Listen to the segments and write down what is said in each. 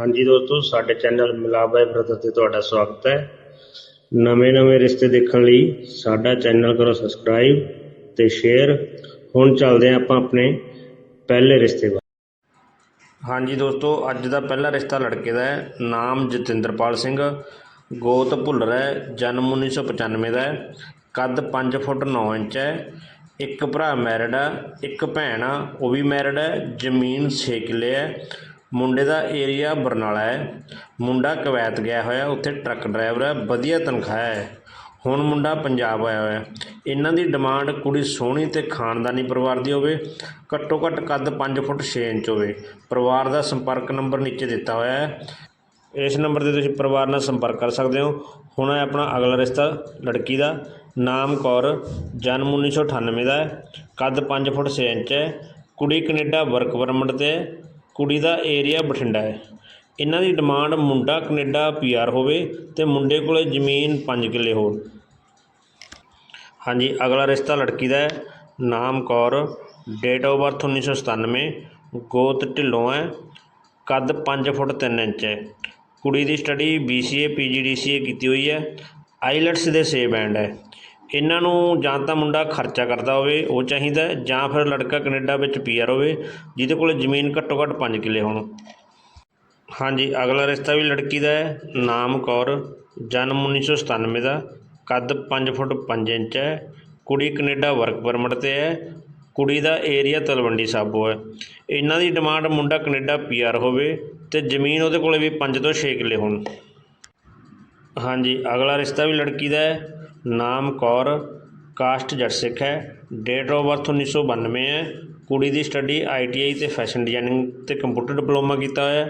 ਹਾਂਜੀ ਦੋਸਤੋ, ਸਾਡੇ ਚੈਨਲ ਮਿਲਾਬਾਈ ਬ੍ਰਦਰ ਤੇ ਤੁਹਾਡਾ ਸਵਾਗਤ ਹੈ। ਨਵੇਂ-ਨਵੇਂ ਰਿਸ਼ਤੇ ਦੇਖਣ ਲਈ ਸਾਡਾ ਚੈਨਲ ਕਰੋ ਸਬਸਕ੍ਰਾਈਬ ਤੇ ਸ਼ੇਅਰ। ਹੁਣ ਚੱਲਦੇ ਹਾਂ ਆਪਾਂ ਆਪਣੇ ਪਹਿਲੇ ਰਿਸ਼ਤੇ ਬਾਰੇ ਹਾਂਜੀ ਦੋਸਤੋ, ਅੱਜ ਦਾ ਪਹਿਲਾ ਰਿਸ਼ਤਾ ਲੜਕੇ ਦਾ ਹੈ। ਨਾਮ ਜਤਿੰਦਰਪਾਲ ਸਿੰਘ, ਗੋਤ ਭੁੱਲਰ ਹੈ, ਜਨਮ 1995 ਦਾ ਹੈ। ਕੱਦ 5 ਫੁੱਟ 9 ਇੰਚ ਹੈ। ਇੱਕ ਭਰਾ ਮੈਰਿਡ ਆ, ਇੱਕ ਭੈਣ ਆ, ਉਹ ਵੀ ਮੈਰਿਡ ਹੈ। ਜ਼ਮੀਨ 6 ਕਿੱਲੇ ਹੈ। ਮੁੰਡੇ ਦਾ ਏਰੀਆ ਬਰਨਾਲਾ ਹੈ। ਮੁੰਡਾ ਕਵੈਤ ਗਿਆ ਹੋਇਆ, ਉੱਥੇ ਟਰੱਕ ਡਰਾਈਵਰ ਹੈ, ਵਧੀਆ ਤਨਖਾਹ ਹੈ। ਹੁਣ ਮੁੰਡਾ ਪੰਜਾਬ ਆਇਆ ਹੋਇਆ ਇਹਨਾਂ ਦੀ ਡਿਮਾਂਡ ਕੁੜੀ ਸੋਹਣੀ ਤੇ ਖਾਨਦਾਨੀ ਪਰਿਵਾਰ ਦੀ ਹੋਵੇ, ਘੱਟੋ ਘੱਟ ਕੱਦ 5 ਫੁੱਟ 6 ਇੰਚ ਹੋਵੇ। ਪਰਿਵਾਰ ਦਾ ਸੰਪਰਕ ਨੰਬਰ ਨੀਚੇ ਦਿੱਤਾ ਹੋਇਆ ਹੈ। ਇਸ ਨੰਬਰ ਤੇ ਤੁਸੀਂ ਪਰਿਵਾਰ ਨਾਲ ਸੰਪਰਕ ਕਰ ਸਕਦੇ ਹੋ। ਹੁਣ ਹੈ ਆਪਣਾ ਅਗਲਾ ਰਿਸ਼ਤਾ, ਲੜਕੀ ਦਾ। ਨਾਮ ਕੌਰ, ਜਨਮ 1998 ਦਾ ਹੈ। ਕੱਦ 5 ਫੁੱਟ 6 ਇੰਚ ਹੈ। ਕੁੜੀ ਕੈਨੇਡਾ ਵਰਕ ਪਰਮਿਟ ਤੇ ਹੈ। ਕੁੜੀ ਦਾ ਏਰੀਆ ਬਠਿੰਡਾ ਹੈ। ਇਹਨਾਂ ਦੀ ਡਿਮਾਂਡ ਮੁੰਡਾ ਕੈਨੇਡਾ ਪੀਆਰ ਹੋਵੇ ਅਤੇ ਮੁੰਡੇ ਕੋਲ ਜ਼ਮੀਨ ਪੰਜ ਕਿੱਲੇ ਹੋਣ ਹਾਂਜੀ, ਅਗਲਾ ਰਿਸ਼ਤਾ ਲੜਕੀ ਦਾ ਹੈ। ਨਾਮ ਕੌਰ ਡੇਟ ਆਫ ਬਰਥ 1997 ਗੋਤ ਢਿੱਲੋਂ ਹੈ, ਕੱਦ 5 ਫੁੱਟ 3 ਇੰਚ ਹੈ। ਕੁੜੀ ਦੀ ਸਟੱਡੀ BCA PGDCA ਕੀਤੀ ਹੋਈ ਹੈ। ਆਈਲੈਟਸ ਦੇ 6 ਬੈਂਡ ਹੈ। ਇਹਨਾਂ ਨੂੰ ਜਾਂ ਤਾਂ ਮੁੰਡਾ ਖਰਚਾ ਕਰਦਾ ਹੋਵੇ, ਉਹ ਚਾਹੀਦਾ ਜਾਂ ਫਿਰ ਲੜਕਾ ਕੈਨੇਡਾ ਵਿੱਚ ਪੀਆਰ ਹੋਵੇ, ਜਿਹਦੇ ਕੋਲ ਜ਼ਮੀਨ ਘੱਟੋ ਘੱਟ 5 ਕਿੱਲੇ ਹੋਣ। ਹਾਂਜੀ, ਅਗਲਾ ਰਿਸ਼ਤਾ ਵੀ ਲੜਕੀ ਦਾ ਹੈ, ਨਾਮ ਕੌਰ, ਜਨਮ 1997 ਦਾ, ਕੱਦ 5 ਫੁੱਟ 5 ਇੰਚ ਹੈ, ਕੁੜੀ ਕੈਨੇਡਾ ਵਰਕ ਪਰਮਿਟ ਤੇ ਹੈ, ਕੁੜੀ ਦਾ ਏਰੀਆ ਤਲਵੰਡੀ ਸਾਬੋ ਹੈ। ਇਹਨਾਂ ਦੀ ਡਿਮਾਂਡ ਮੁੰਡਾ ਕੈਨੇਡਾ ਪੀਆਰ ਹੋਵੇ ਤੇ ਜ਼ਮੀਨ ਉਹਦੇ ਕੋਲੇ ਵੀ 5 ਤੋਂ 6 ਕਿੱਲੇ ਹੋਣ। ਹਾਂਜੀ, ਅਗਲਾ ਰਿਸ਼ਤਾ ਵੀ ਲੜਕੀ ਦਾ ਹੈ ਨਾਮ ਕੌਰ, ਕਾਸਟ ਜੱਟ ਸਿੱਖ ਹੈ। ਡੇਟ ਆਫ ਬਰਥ 1992 ਹੈ। ਕੁੜੀ ਦੀ ਸਟੱਡੀ ਆਈ ਟੀ ਆਈ ਅਤੇ ਫੈਸ਼ਨ ਡਿਜ਼ਾਇਨਿੰਗ ਅਤੇ ਕੰਪਿਊਟਰ ਡਿਪਲੋਮਾ ਕੀਤਾ ਹੋਇਆ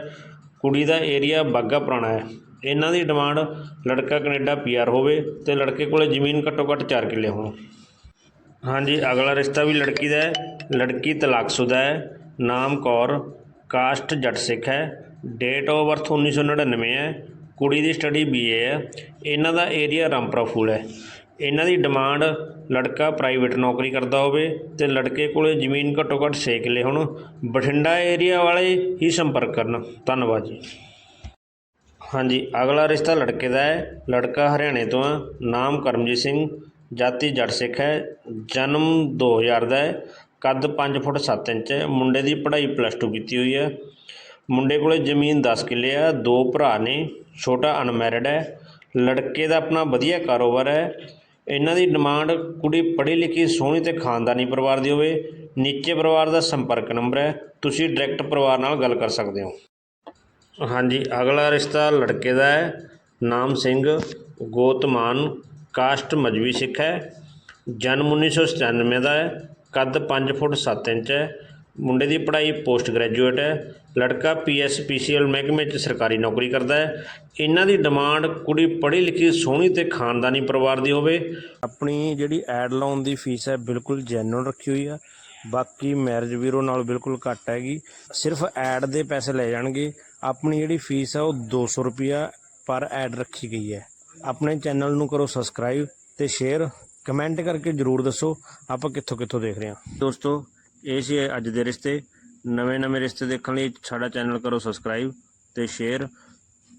ਕੁੜੀ ਦਾ ਏਰੀਆ ਬਾਗਾ ਪੁਰਾਣਾ ਹੈ। ਇਹਨਾਂ ਦੀ ਡਿਮਾਂਡ ਲੜਕਾ ਕੈਨੇਡਾ ਪੀਆਰ ਹੋਵੇ ਅਤੇ ਲੜਕੇ ਕੋਲ ਜ਼ਮੀਨ ਘੱਟੋ ਘੱਟ ਚਾਰ ਕਿੱਲੇ ਹੋਣ। ਹਾਂਜੀ, ਅਗਲਾ ਰਿਸ਼ਤਾ ਵੀ ਲੜਕੀ ਦਾ ਹੈ। ਲੜਕੀ ਤਲਾਕਸ਼ੁਦਾ ਹੈ। ਨਾਮ ਕੌਰ, ਕਾਸਟ ਜੱਟ ਸਿੱਖ ਹੈ। ਡੇਟ ਆਫ ਬਰਥ 1999 ਹੈ। ਕੁੜੀ ਦੀ ਸਟੱਡੀ ਬੀਏ ਹੈ। ਇਹਨਾਂ ਦਾ ਏਰੀਆ ਰਾਮਪੁਰਾ ਫੂਲ ਹੈ। ਇਹਨਾਂ ਦੀ ਡਿਮਾਂਡ ਲੜਕਾ ਪ੍ਰਾਈਵੇਟ ਨੌਕਰੀ ਕਰਦਾ ਹੋਵੇ ਅਤੇ ਲੜਕੇ ਕੋਲ ਜ਼ਮੀਨ ਘੱਟੋ ਘੱਟ 6 ਕਿੱਲੇ ਹੋਣ। ਬਠਿੰਡਾ ਏਰੀਆ ਵਾਲੇ ਹੀ ਸੰਪਰਕ ਕਰਨ। ਧੰਨਵਾਦ ਜੀ। ਹਾਂਜੀ, ਅਗਲਾ ਰਿਸ਼ਤਾ ਲੜਕੇ ਦਾ ਹੈ। ਲੜਕਾ ਹਰਿਆਣੇ ਤੋਂ ਹੈ। ਨਾਮ ਕਰਮਜੀਤ ਸਿੰਘ। ਜਾਤੀ ਜੱਟ ਸਿੱਖ ਹੈ। ਜਨਮ 2000 ਦਾ ਹੈ। ਕੱਦ 5 ਫੁੱਟ 7 ਇੰਚ ਹੈ। ਮੁੰਡੇ ਦੀ ਪੜ੍ਹਾਈ ਪਲੱਸ 2 ਕੀਤੀ ਹੋਈ ਹੈ। ਮੁੰਡੇ ਕੋਲੇ ਜ਼ਮੀਨ 10 ਕਿੱਲੇ ਆ, ਦੋ ਭਰਾ ਨੇ, ਛੋਟਾ ਅਨਮੈਰਿਡ ਹੈ, ਲੜਕੇ ਦਾ ਆਪਣਾ ਵਧੀਆ ਕਾਰੋਬਾਰ ਹੈ। ਇਹਨਾਂ ਦੀ ਡਿਮਾਂਡ ਕੁੜੀ ਪੜ੍ਹੀ ਲਿਖੀ, ਸੋਹਣੀ ਤੇ ਖਾਨਦਾਨੀ ਪਰਿਵਾਰ ਦੀ ਹੋਵੇ, ਨੀਚੇ ਪਰਿਵਾਰ ਦਾ ਸੰਪਰਕ ਨੰਬਰ ਹੈ, ਤੁਸੀਂ ਡਾਇਰੈਕਟ ਪਰਿਵਾਰ ਨਾਲ ਗੱਲ ਕਰ ਸਕਦੇ ਹੋ। ਹਾਂਜੀ, ਅਗਲਾ ਰਿਸ਼ਤਾ ਲੜਕੇ ਦਾ ਹੈ, ਨਾਮ ਸਿੰਘ, ਗੋਤਮਾਨ, ਕਾਸਟ ਮਜਬੀ ਸਿੱਖ ਹੈ, ਜਨਮ 1997 ਦਾ ਹੈ, ਕੱਦ 5 ਫੁੱਟ 7 ਇੰਚ ਹੈ ਮੁੰਡੇ ਦੀ ਪੜ੍ਹਾਈ ਪੋਸਟ ਗ੍ਰੈਜੂਏਟ ਹੈ ਲੜਕਾ ਪੀਐਸਪੀਸੀਐਲ ਮਹਿਕਮੇ 'ਚ ਸਰਕਾਰੀ ਨੌਕਰੀ ਕਰਦਾ ਹੈ। ਇਹਨਾਂ ਦੀ ਡਿਮਾਂਡ ਕੁੜੀ ਪੜ੍ਹੀ ਲਿਖੀ ਸੋਹਣੀ ਤੇ ਖਾਨਦਾਨੀ ਪਰਿਵਾਰ ਦੀ ਹੋਵੇ। ਆਪਣੀ ਜਿਹੜੀ ਐਡ ਲਾਉਣ ਦੀ ਫੀਸ ਹੈ ਬਿਲਕੁਲ ਜੈਨੂਨ ਰੱਖੀ ਹੋਈ ਆ। ਬਾਕੀ ਮੈਰਿਜ ਬਿਊਰੋ ਨਾਲ ਬਿਲਕੁਲ ਘੱਟ ਹੈਗੀ। ਸਿਰਫ ਐਡ ਦੇ ਪੈਸੇ ਲੈ ਜਾਣਗੇ। ਆਪਣੀ ਜਿਹੜੀ ਫੀਸ ਹੈ ਉਹ 200 ਰੁਪਿਆ ਪਰ ਐਡ ਰੱਖੀ ਗਈ ਹੈ। ਆਪਣੇ ਚੈਨਲ ਨੂੰ ਕਰੋ ਸਬਸਕ੍ਰਾਈਬ ਤੇ ਸ਼ੇਅਰ ਕਮੈਂਟ ਕਰਕੇ ਜਰੂਰ ਦੱਸੋ। ਆਪਾਂ ਕਿੱਥੋਂ ਕਿੱਥੋਂ ਦੇਖ ਰਹੇ ਹਾਂ। ਦੋਸਤੋ ਇਹ ਸੀ ਅੱਜ ਦੇ ਰਿਸ਼ਤੇ। ਨਵੇਂ ਨਵੇਂ ਰਿਸ਼ਤੇ ਦੇਖਣ ਲਈ ਸਾਡਾ ਚੈਨਲ ਕਰੋ ਸਬਸਕ੍ਰਾਈਬ ਤੇ ਸ਼ੇਅਰ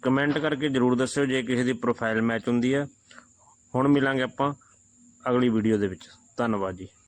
ਕਮੈਂਟ ਕਰਕੇ ਜਰੂਰ ਦੱਸਿਓ ਜੇ ਕਿਸੇ ਦੀ ਪ੍ਰੋਫਾਈਲ ਮੈਚ ਹੁੰਦੀ ਹੈ। ਹੁਣ ਮਿਲਾਂਗੇ ਆਪਾਂ ਅਗਲੀ ਵੀਡੀਓ ਦੇ ਵਿੱਚ। ਧੰਨਵਾਦ ਜੀ।